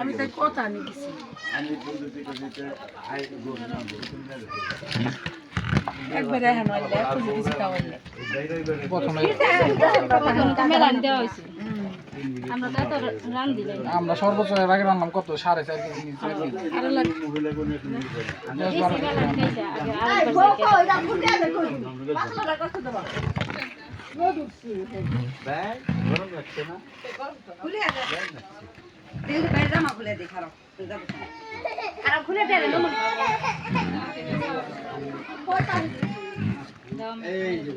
আমি তাই কথা নিয়ে গেছি একবারে এখন আমরা সর্বোচ্চ এর আগে রান্নাম কত? সাড়ে চার কেজি নিয়েছি লাগে দশ বারো কেজি মেলান খাইছে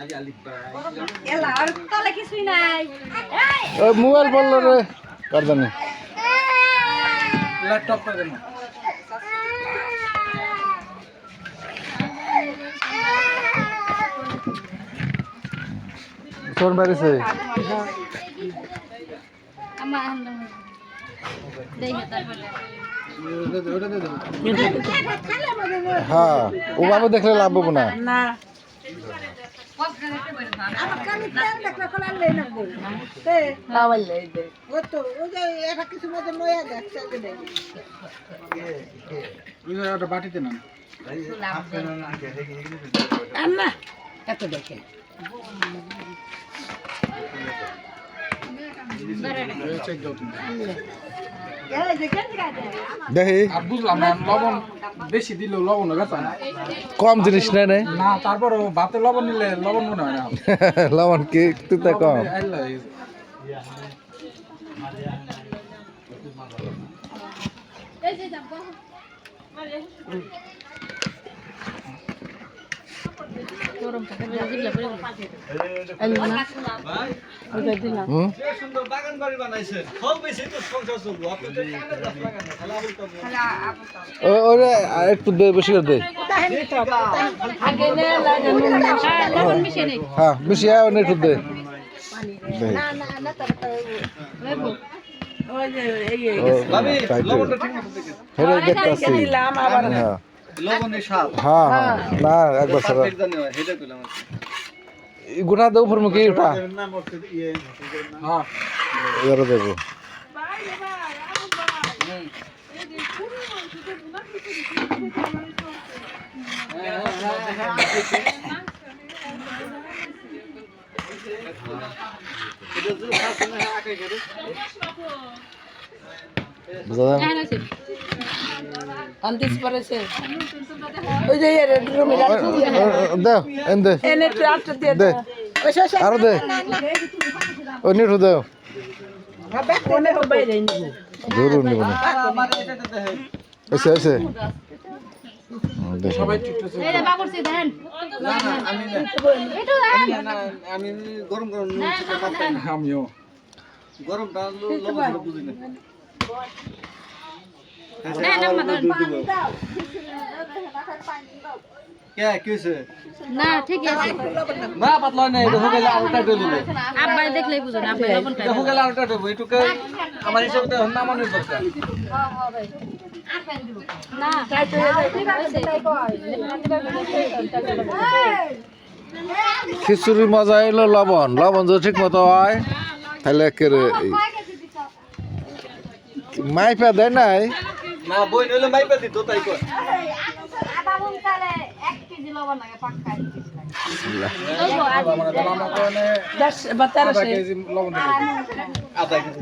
আগে আরেকবার মোবাইল বলল রে কার জানি? ল্যাপটপ করে দেন। শোন বাড়িছে আমার হ্যাঁ ও বাবা দেখলে লাভ হব না। বাটিতে এত দেখে। চেক দাও তুমি দেখি বুঝলাম না লবণ বেশি দিলেও লবণ বেচা না। কম জিনিস নেই নেই। না তারপর ভাতে লবণ নিলে লবণ মনে হয় না। লবণ কি একটু তো কম? এই- ওরে একটু দে বেশি করে দে হ্যাঁ বেশি একটু দে দে। হ্যাঁ হ্যাঁ হ্যাঁ না একবার সারা পারফেক্ট জানি হয় হেডা কইলাম গুনা দে উপর মুখে উঠা নাম হচ্ছে ইয়ে হ্যাঁ এবারে দেবো এটা যে শাসনে আগে গেলে বুঝা যায়? এখন হয়েছে আনতিস পরেছে ওই যে এর রুমে ও, ও, দে এন দে। এনে একটু আটটা দিয়ে দে। ওই শেষ আরও নিঠু জরুর নিব না এসে। এসে আমি গরম আমিও। গরমটা বুঝি না। না ঠিক আছে। না পাতলা নাই এটা গেলে আরোটা ডলে দিবে। আব্বাই দেখলেই বুঝুন আব্বাই লবণটা এটা গেলে আরোটা দেবো এটুকু আমার হিসাবে তো নামানোর দরকার। না খিচুড়ি মজা এলো লবণ লবণ যদি ঠিক মতো হয় তাহলে একেবারে মাইপা দেয় নাই? না বই নইলে মাইপা দিত তাই কর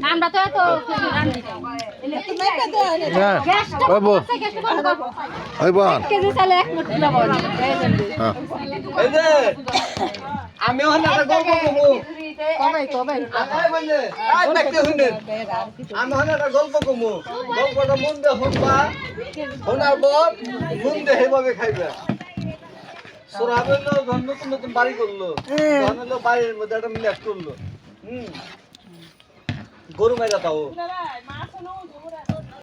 আমরা তো তো এত কিছু রান্ধি না ওই বো ওই বোন কেজি চালে এক মুঠ লবণ হ্যাঁ এই যে আমি ওখানে একটা গল্প আমি একটা গল্প কমু। গল্পটা মন দিয়ে শুনবা। শোনার পর মন দিয়ে সেভাবে খাইবা। সোরাবে নতুন নতুন বাড়ি করল বাড়ির মধ্যে একটা মিলাট করল হুম। গরু মেরা তাও